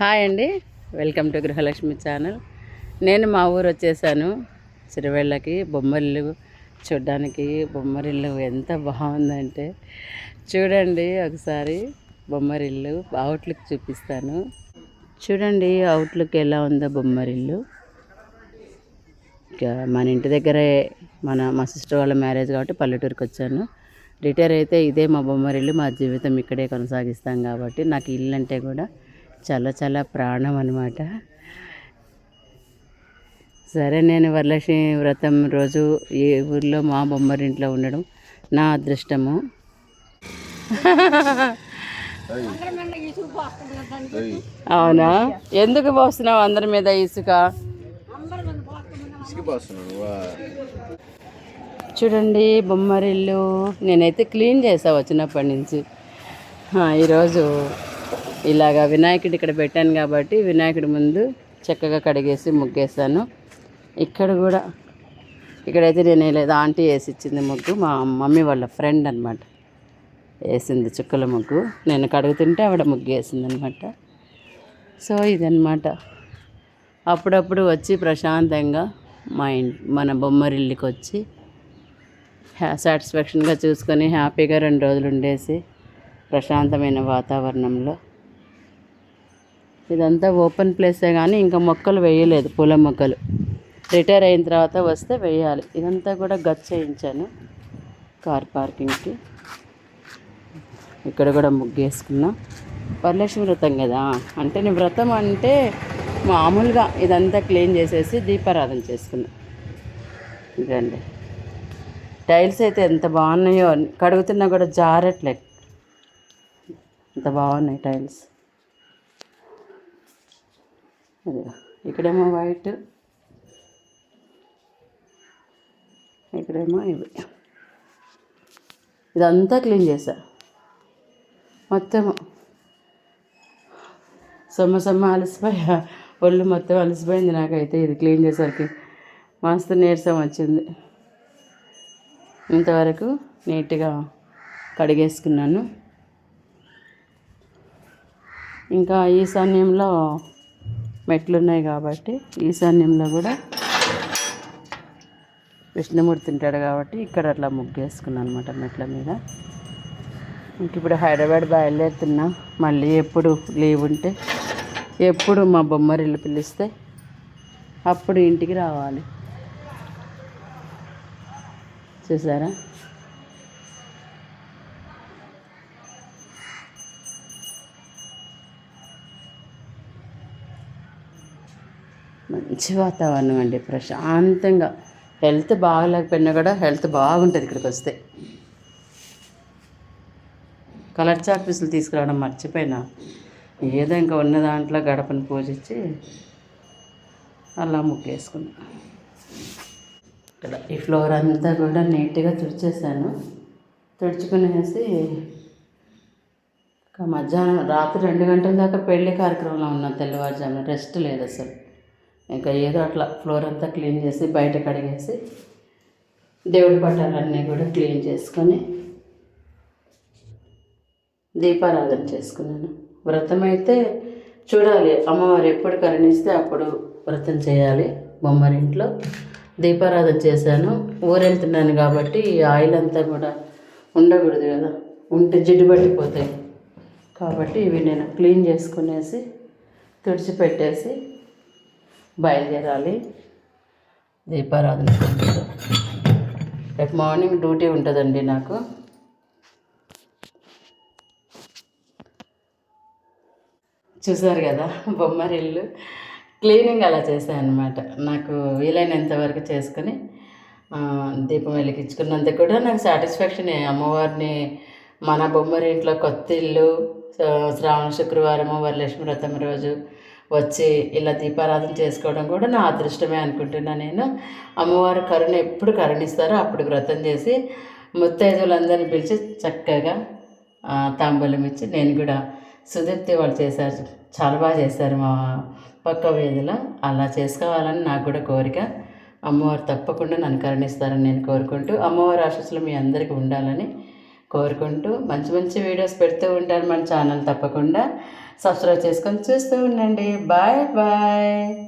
Hi అండి. Welcome to Gruhalakshmi channel. నేను మా ఊరు వచ్చేసాను. చిరువేళ్ళకి బొమ్మరిల్లు చూడ్డానికి. బొమ్మరిల్లు ఎంత బాగుందంటే చూడండి ఒకసారి బొమ్మరిల్లు అవుట్లుక్ చూపిస్తాను. చూడండి అవుట్లుక్ ఎలా ఉందో బొమ్మరిల్లు. ఇంకా మన ఇంటి దగ్గరే మన మా సిస్టర్ వాళ్ళ మ్యారేజ్ కాబట్టి పల్లెటూరుకి వచ్చాను. రిటైర్ అయితే ఇదే మా బొమ్మరిల్లు. మా జీవితం ఇక్కడే కొనసాగిస్తాం కాబట్టి నాకు ఇల్లు అంటే కూడా చాలా చాలా ప్రాణం అనమాట సరే నేను వరలక్ష్మి వ్రతం రోజు ఈ ఊర్లో మా బొమ్మరింట్లో ఉండడం నా అదృష్టము. అవునా? ఎందుకు పోస్తున్నావు అందరి మీద ఇసుక? చూడండి బొమ్మరిల్లు. నేనైతే క్లీన్ చేసా వచ్చినప్పటి నుంచి. ఈరోజు ఇలాగా వినాయకుడి ఇక్కడ పెట్టాను కాబట్టి వినాయకుడి ముందు చక్కగా కడిగేసి ముగ్గేసాను ఇక్కడ కూడా ఇక్కడైతే నేను వేయలేదు ఆంటీ వేసి ఇచ్చింది ముగ్గు మా మమ్మీ వాళ్ళ ఫ్రెండ్ అనమాట వేసింది చుక్కల ముగ్గు. నేను కడుగుతుంటే ఆవిడ ముగ్గు వేసింది అనమాట సో ఇదనమాట అప్పుడప్పుడు వచ్చి ప్రశాంతంగా మా ఇంటి మన బొమ్మరిల్లికి వచ్చి సాటిస్ఫాక్షన్గా చూసుకొని హ్యాపీగా రెండు రోజులు ఉండేసి ప్రశాంతమైన వాతావరణంలో ఇదంతా ఓపెన్ ప్లేసే కానీ ఇంకా మొక్కలు వేయలేదు పూల మొక్కలు. రిటైర్ అయిన తర్వాత వస్తే వేయాలి. ఇదంతా కూడా గచ్ చేయించాను కార్ పార్కింగ్కి. ఇక్కడ కూడా ముగ్గేసుకున్నా. వరలక్ష్మి వ్రతం కదా? అంటే నేను వ్రతం అంటే మామూలుగా ఇదంతా క్లీన్ చేసేసి దీపారాధన చేసుకున్నా. ఇదండి. టైల్స్ అయితే ఎంత బాగున్నాయో కడుగుతున్నా కూడా జారట్లేదు. ఎంత బాగున్నాయి టైల్స్. ఇక్కడేమో వైట్. ఇక్కడేమో ఇవి. ఇదంతా క్లీన్ చేశా. మొత్తము. సొమ్మ సొమ్మ అలసిపోయా. ఒళ్ళు మొత్తం అలసిపోయింది నాకైతే. ఇది క్లీన్ చేసరికి మస్తు నీరసం వచ్చింది. ఇంతవరకు నీట్గా కడిగేసుకున్నాను. ఇంకా ఈ సమయంలో ఉన్నాయి కాబట్టి ఈశాన్యంలో కూడా విష్ణుమూర్తి తింటాడు కాబట్టి ఇక్కడ అట్లా ముగ్గేసుకున్నాను అనమాట మెట్ల మీద. ఇంక ఇప్పుడు హైదరాబాద్ బయలుదేరుతున్నా. మళ్ళీ ఎప్పుడు లీవ్ ఉంటే ఎప్పుడు మా బొమ్మరిల్లు పిలిస్తే అప్పుడు ఇంటికి రావాలి. చూసారా? మంచి వాతావరణం అండి ప్రశాంతంగా. హెల్త్ బాగలేకపోయినా కూడా హెల్త్ బాగుంటుంది ఇక్కడికి వస్తే. కలర్ చాక్ పీసులు తీసుకురావడం మర్చిపోయినా. ఏదో ఇంకా ఉన్న దాంట్లో గడపను పూజించి అలా ముగ్గేసుకున్నా ఇక్కడ ఈ ఫ్లోర్ అంతా కూడా నీట్గా తుడిచేసాను తుడుచుకునేసి మధ్యాహ్నం రాత్రి రెండు గంటల దాకా పెళ్ళి కార్యక్రమంలో ఉన్నాం తెల్లవారుజామున. రెస్ట్ లేదు అసలు. ఇంకా ఏదో అట్లా ఫ్లోర్ అంతా క్లీన్ చేసి బయట కడిగేసి దేవుడి పట్టాలన్నీ కూడా క్లీన్ చేసుకొని దీపారాధన చేసుకున్నాను. వ్రతం అయితే చూడాలి. అమ్మవారు ఎప్పుడు కరుణిస్తే అప్పుడు వ్రతం చేయాలి. బొమ్మరింట్లో దీపారాధన చేశాను. ఊరెళ్తున్నాను కాబట్టి ఆయిల్ అంతా కూడా ఉండకూడదు కదా. ఉంటే జిడ్డు పట్టిపోతాయి. కాబట్టి ఇవి నేను క్లీన్ చేసుకునేసి తుడిచిపెట్టేసి బయలుదేరాలి. దీపారాధన రేపు మార్నింగ్ డ్యూటీ ఉంటుందండి నాకు. చూసారు కదా బొమ్మరిల్లు క్లీనింగ్ అలా చేశాను అనమాట నాకు వీలైనంత వరకు చేసుకుని దీపం వెలిగించుకున్నంత కూడా నాకు సాటిస్ఫాక్షన్. అమ్మవారిని మన బొమ్మరింట్లో కొత్త ఇల్లు శ్రావణ శుక్రవారము వరలక్ష్మి వ్రతం రోజు వచ్చి ఇలా దీపారాధన చేసుకోవడం కూడా నా అదృష్టమే అనుకుంటున్నా నేను. అమ్మవారు కరుణ ఎప్పుడు కరుణిస్తారో అప్పుడు వ్రతం చేసి ముత్తైదులందరిని పిలిచి చక్కగా తాంబూలం ఇచ్చి నేను కూడా సుదీప్తి వాళ్ళు చేశారు. చాలా బాగా చేశారు మా పక్క వీధిలో. అలా చేసుకోవాలని నాకు కూడా కోరిక. అమ్మవారు తప్పకుండా నన్ను కరుణిస్తారని నేను కోరుకుంటూ అమ్మవారి ఆశస్సులు మీ అందరికీ ఉండాలని కోరుకుంటూ మంచి మంచి వీడియోస్ పెడుతూ ఉంటాను మన ఛానల్ తప్పకుండా. సబ్స్క్రైబ్ చేసుకొని చూస్తూ ఉండండి. Bye bye